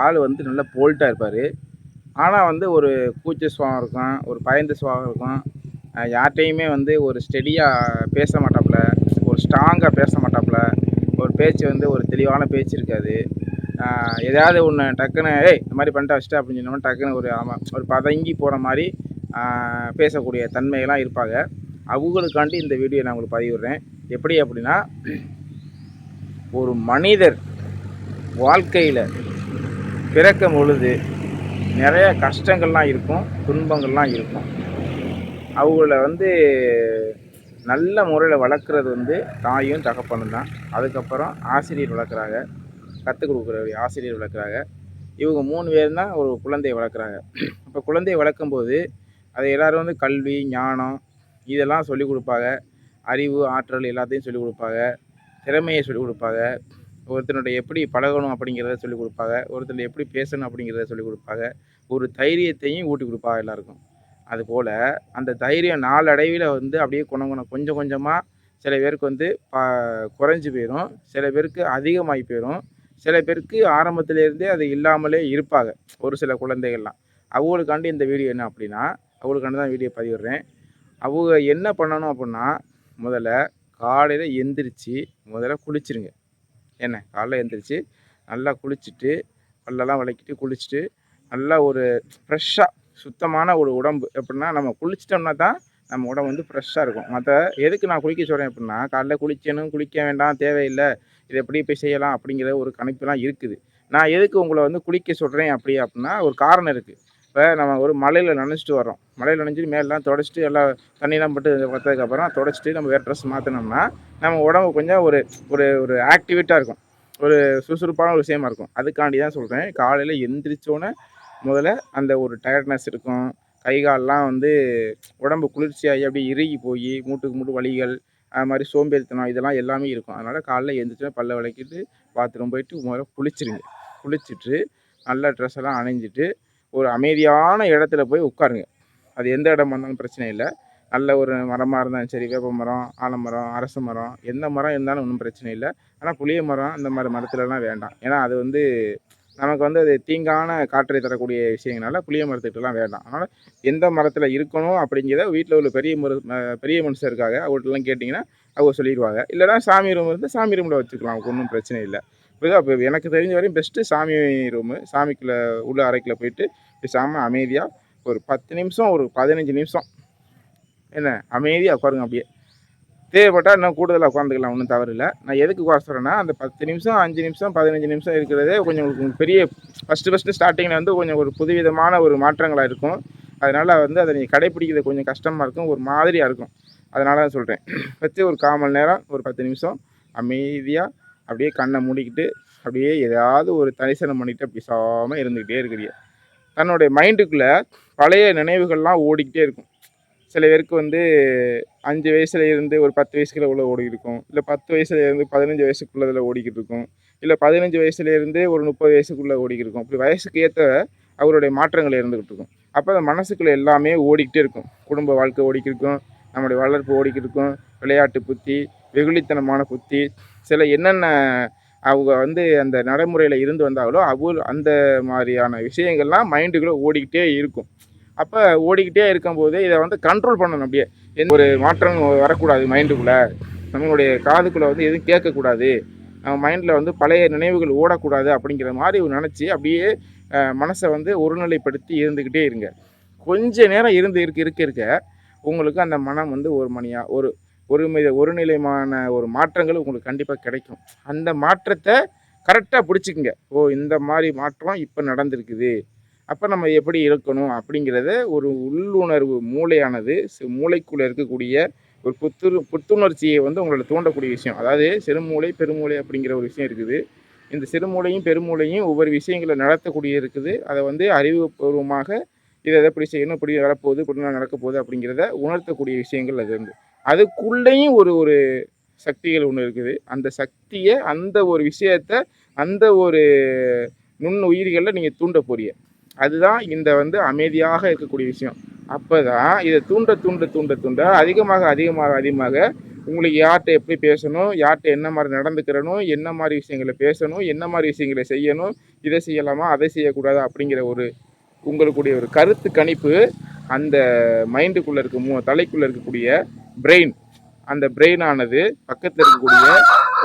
ஆள் வந்து நல்ல போல்ட்டாக இருப்பார். ஆனால் வந்து ஒரு கூச்ச சுவாகம் இருக்கும் ஒரு பயந்த சுவாகம் இருக்கும். யார்கிட்டையுமே வந்து ஒரு ஸ்டெடியாக பேச மாட்டாப்புல ஒரு ஸ்ட்ராங்காக பேச மாட்டாப்புல. ஒரு பேச்சு வந்து ஒரு தெளிவான பேச்சு இருக்காது. எதாவது ஒன்று டக்குன்னு ஏய் இந்த மாதிரி பண்ணிட்டு வச்சுட்டு அப்படின்னு சொன்னோம்னா டக்குன்னு ஒரு ஆமாம் ஒரு பதங்கி போகிற மாதிரி பேசக்கூடிய தன்மையெல்லாம் இருப்பாங்க. அவங்களுக்காண்டி இந்த வீடியோ நான் உங்களுக்கு பதிவிடுறேன் எப்படி அப்படின்னா ஒரு மனிதர் வாழ்க்கையில் பிறக்கும் பொழுது நிறைய கஷ்டங்கள்லாம் இருக்கும் துன்பங்கள்லாம் இருக்கும். அவங்கள வந்து நல்ல முறையில் வளர்க்குறது வந்து தாயும் தகப்பனும் தான். அதுக்கப்புறம் ஆசிரியர் வளர்க்குறாங்க. கற்றுக் கொடுக்குற ஆசிரியர் வளர்க்குறாங்க. இவங்க மூணு பேர் தான் ஒரு குழந்தையை வளர்க்குறாங்க. அப்போ குழந்தையை வளர்க்கும்போது அது எல்லோரும் வந்து கல்வி ஞானம் இதெல்லாம் சொல்லிக் கொடுப்பாங்க. அறிவு ஆற்றல் எல்லாத்தையும் சொல்லிக் கொடுப்பாங்க. திறமையை சொல்லிக் கொடுப்பாங்க. ஒருத்தனுடைய எப்படி பழகணும் அப்படிங்கிறத சொல்லிக் கொடுப்பாங்க. ஒருத்தர் எப்படி பேசணும் அப்படிங்கிறத சொல்லிக் கொடுப்பாங்க. ஒரு தைரியத்தையும் ஊட்டி கொடுப்பாங்க எல்லாருக்கும். அதுபோல் அந்த தைரியம் நாளடைவில் வந்து அப்படியே குணம் குணம் கொஞ்சம் கொஞ்சமாக சில பேருக்கு வந்து ப குறைஞ்சி போயிடும் சில பேருக்கு அதிகமாகி போயிடும் சில பேருக்கு ஆரம்பத்திலேருந்தே அது இல்லாமலே இருப்பாங்க. ஒரு சில குழந்தைகள்லாம். அவங்களுக்காண்டி இந்த வீடியோ என்ன அப்படின்னா அவங்களுக்காண்டி தான் வீடியோ பதிவிடுறேன். அவங்க என்ன பண்ணணும் அப்படின்னா முதல்ல காலையில் எந்திரிச்சு முதல்ல குளிச்சிருங்க. என்ன காலைல எழுந்திரிச்சு நல்லா குளிச்சுட்டு பல்லெல்லாம் விளக்கிட்டு குளிச்சுட்டு நல்லா ஒரு ஃப்ரெஷ்ஷாக சுத்தமான ஒரு உடம்பு. எப்படின்னா நம்ம குளிச்சிட்டோம்னா தான் நம்ம உடம்பு வந்து ஃப்ரெஷ்ஷாக இருக்கும். மற்ற எதுக்கு நான் குளிக்க சொல்கிறேன் அப்படின்னா காலைல குளிக்கணும் குளிக்க வேண்டாம் தேவையில்லை இது எப்படி போய் செய்யலாம் அப்படிங்கிற ஒரு கணிப்புலாம் இருக்குது. நான் எதுக்கு உங்களை வந்து குளிக்க சொல்கிறேன் அப்படி அப்படின்னா ஒரு காரணம் இருக்குது இப்போ நம்ம ஒரு மலையில் நனைச்சிட்டு வரோம் மலையில் நனைஞ்சிட்டு மேலாம் தொடச்சிட்டு எல்லாம் தண்ணியெலாம் போட்டு பார்த்ததுக்கப்புறம் தொடச்சிட்டு நம்ம வேறு ட்ரெஸ் மாற்றினோம்னா நம்ம உடம்பு கொஞ்சம் ஒரு ஒரு ஒரு ஆக்டிவேட்டாக இருக்கும். ஒரு சுறுசுறுப்பான ஒரு விஷயமா இருக்கும். அதுக்காண்டி தான் சொல்கிறேன் காலையில் எந்திரிச்சோன்னே முதல்ல அந்த ஒரு டயர்ட்னஸ் இருக்கும். கை கால்லாம் வந்து உடம்பு குளிர்ச்சியாகி அப்படியே இறுகி போய் மூட்டுக்கு மூட்டு வலிகள் அது மாதிரி சோம்பேறித்தனம் இதெல்லாம் எல்லாமே இருக்கும். அதனால் காலைல எழுந்திரிச்சோன்னா பல்ல விளக்கிட்டு பாத்ரூம் போயிட்டு முதல்ல குளிச்சிருங்க. குளிச்சுட்டு நல்ல ட்ரெஸ் எல்லாம் அணிஞ்சிட்டு ஒரு அமைதியான இடத்துல போய் உட்காருங்க. அது எந்த இடமா இருந்தாலும் பிரச்சனை இல்லை. நல்ல ஒரு மரமாக இருந்தாலும் சரி வேப்ப மரம் ஆலமரம் அரச மரம் எந்த மரம் இருந்தாலும் ஒன்றும் பிரச்சனை இல்லை. ஆனால் புளிய மரம் இந்த மாதிரி மரத்துலலாம் வேண்டாம். ஏன்னா அது வந்து நமக்கு வந்து அது தீங்கான காற்றை தரக்கூடிய விஷயங்களால புளிய மரத்துக்கிட்டலாம் வேண்டாம். அதனால் எந்த மரத்தில் இருக்கணும் அப்படிங்கிறத வீட்டில் உள்ள பெரிய மரு பெரிய மனுஷன் இருக்காங்க அவங்கள்ட்டலாம் கேட்டிங்கன்னா அவங்க சொல்லிடுவாங்க. இல்லைனா சாமி ரூம் இருந்து சாமி ரூமில் வச்சுக்கலாம். அவங்களுக்கு ஒன்றும் பிரச்சனை இல்லை. இப்போ அப்போ எனக்கு தெரிஞ்ச வரையும் பெஸ்ட்டு சாமி ரூமு சாமிக்குள்ளே உள்ள அறைக்குள்ள போயிட்டு பேசாமல் அமைதியாக ஒரு பத்து நிமிஷம் ஒரு பதினஞ்சு நிமிஷம். என்ன அமைதியாக உட்காருங்க அப்படியே. தேவைப்பட்டால் இன்னும் கூடுதலாக உட்காந்துக்கலாம் ஒன்றும் தவறு இல்லை. நான் எதுக்கு உட்கார சொல்கிறேன்னா அந்த பத்து நிமிஷம் அஞ்சு நிமிஷம் பதினஞ்சு நிமிஷம் இருக்கிறதே கொஞ்சம் உங்களுக்கு பெரிய ஃபஸ்ட்டு ஃபஸ்ட்டு ஸ்டார்டிங்கில் வந்து கொஞ்சம் ஒரு புதுவிதமான ஒரு மாற்றங்களாக இருக்கும். அதனால் வந்து அதை நீங்கள் கடைப்பிடிக்கிறது கொஞ்சம் கஷ்டமாக இருக்கும் ஒரு மாதிரியாக இருக்கும். அதனால தான் சொல்கிறேன் வச்சு ஒரு கால் மணி நேரம் ஒரு பத்து நிமிஷம் அமைதியாக அப்படியே கண்ணை மூடிக்கிட்டு அப்படியே எதாவது ஒரு தரிசனம் பண்ணிட்டு பேசாமல் இருந்துக்கிட்டே இருக்கிறீ தன்னுடைய மைண்டுக்குள்ளே பழைய நினைவுகள்லாம் ஓடிக்கிட்டே இருக்கும். சில பேருக்கு வந்து அஞ்சு வயசுல இருந்து ஒரு பத்து வயசுக்குள்ள உள்ள ஓடி இருக்கும். இல்லை பத்து வயசுல இருந்து பதினஞ்சு வயசுக்குள்ளதில் ஓடிக்கிட்டு இருக்கும். இல்லை பதினஞ்சு வயசுலேருந்து ஒரு முப்பது வயசுக்குள்ளே ஓடிக்கிட்டு இருக்கும். அப்படி வயசுக்கு ஏற்ற அவருடைய மாற்றங்கள் இருந்துக்கிட்டு இருக்கும். அப்போ அந்த மனசுக்குள்ள எல்லாமே ஓடிக்கிட்டே இருக்கும். குடும்ப வாழ்க்கை ஓடிக்கிட்டு இருக்கும். நம்முடைய வளர்ப்பு ஓடிக்கிட்டு இருக்கும். விளையாட்டு புத்தி வெகுளித்தனமான புத்தி சில என்னென்ன அவங்க வந்து அந்த நடைமுறையில் இருந்து வந்தாங்களோ அவங்க அந்த மாதிரியான விஷயங்கள்லாம் மைண்டுக்குள்ளே ஓடிக்கிட்டே இருக்கும். அப்போ ஓடிக்கிட்டே இருக்கும்போது இதை வந்து கண்ட்ரோல் பண்ணணும் அப்படியே. எந்த ஒரு மாற்றம் வரக்கூடாது மைண்டுக்குள்ளே நம்மளுடைய காதுக்குள்ளே வந்து எதுவும் கேட்கக்கூடாது. நம்ம மைண்டில் வந்து பழைய நினைவுகள் ஓடக்கூடாது அப்படிங்கிற மாதிரி நினச்சி அப்படியே மனசை வந்து ஒருநிலைப்படுத்தி இருந்துக்கிட்டே இருங்க. கொஞ்ச நேரம் இருந்து இருக்க இருக்க இருக்க உங்களுக்கு அந்த மனம் வந்து ஒரு மணியாக ஒரு ஒரு மித ஒருநிலைமான ஒரு மாற்றங்கள் உங்களுக்கு கண்டிப்பாக கிடைக்கும். அந்த மாற்றத்தை கரெக்டாக பிடிச்சிக்குங்க. ஓ இந்த மாதிரி மாற்றம் இப்போ நடந்திருக்குது. அப்போ நம்ம எப்படி இருக்கணும் அப்படிங்கிறத ஒரு உள்ளுணர்வு மூளையானது மூளைக்குள்ளே இருக்கக்கூடிய ஒரு புத்துரு புத்துணர்ச்சியை வந்து உங்களை தூண்டக்கூடிய விஷயம். அதாவது சிறுமூளை பெருமூளை அப்படிங்கிற ஒரு விஷயம் இருக்குது. இந்த சிறுமூளையும் பெருமூளையும் ஒவ்வொரு விஷயங்களை நடத்தக்கூடிய இருக்குது. அதை வந்து அறிவுபூர்வமாக இதை எதை இப்படி செய்யணும் இப்படி வரப்போகுது இப்படி நடக்க போகுது அப்படிங்கிறத உணர்த்தக்கூடிய விஷயங்கள் அது வந்து. அதுக்குள்ளேயும் ஒரு ஒரு சக்திகள் ஒன்று இருக்குது. அந்த சக்தியை அந்த ஒரு விஷயத்த அந்த ஒரு நுண் உயிர்களில் நீங்கள் தூண்ட போறீங்க. அதுதான் இந்த வந்து அமைதியாக இருக்கக்கூடிய விஷயம். அப்போ தான் இதை தூண்ட தூண்ட தூண்ட தூண்ட அதிகமாக அதிகமாக அதிகமாக உங்களுக்கு யார்கிட்ட எப்படி பேசணும் யார்கிட்ட என்ன மாதிரி நடந்துக்கிறணும் என்ன மாதிரி விஷயங்களை பேசணும் என்ன மாதிரி விஷயங்களை செய்யணும் இதை செய்யலாமா அதை செய்யக்கூடாது அப்படிங்கிற ஒரு உங்களுக்குடைய ஒரு கருத்து கணிப்பு அந்த மைண்டுக்குள்ளே இருக்க மூ தலைக்குள்ளே இருக்கக்கூடிய பிரெயின் அந்த பிரெயின் ஆனது பக்கத்தில் இருக்கக்கூடிய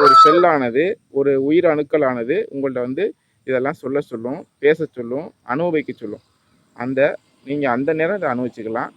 ஒரு செல்லானது ஒரு உயிர் அணுக்களானது உங்கள்ட்ட வந்து இதெல்லாம் சொல்ல சொல்லும் பேச சொல்லும் அனுபவிக்க சொல்லும். அந்த நீங்கள் அந்த நேரம் இதை அனுபவிச்சுக்கலாம்.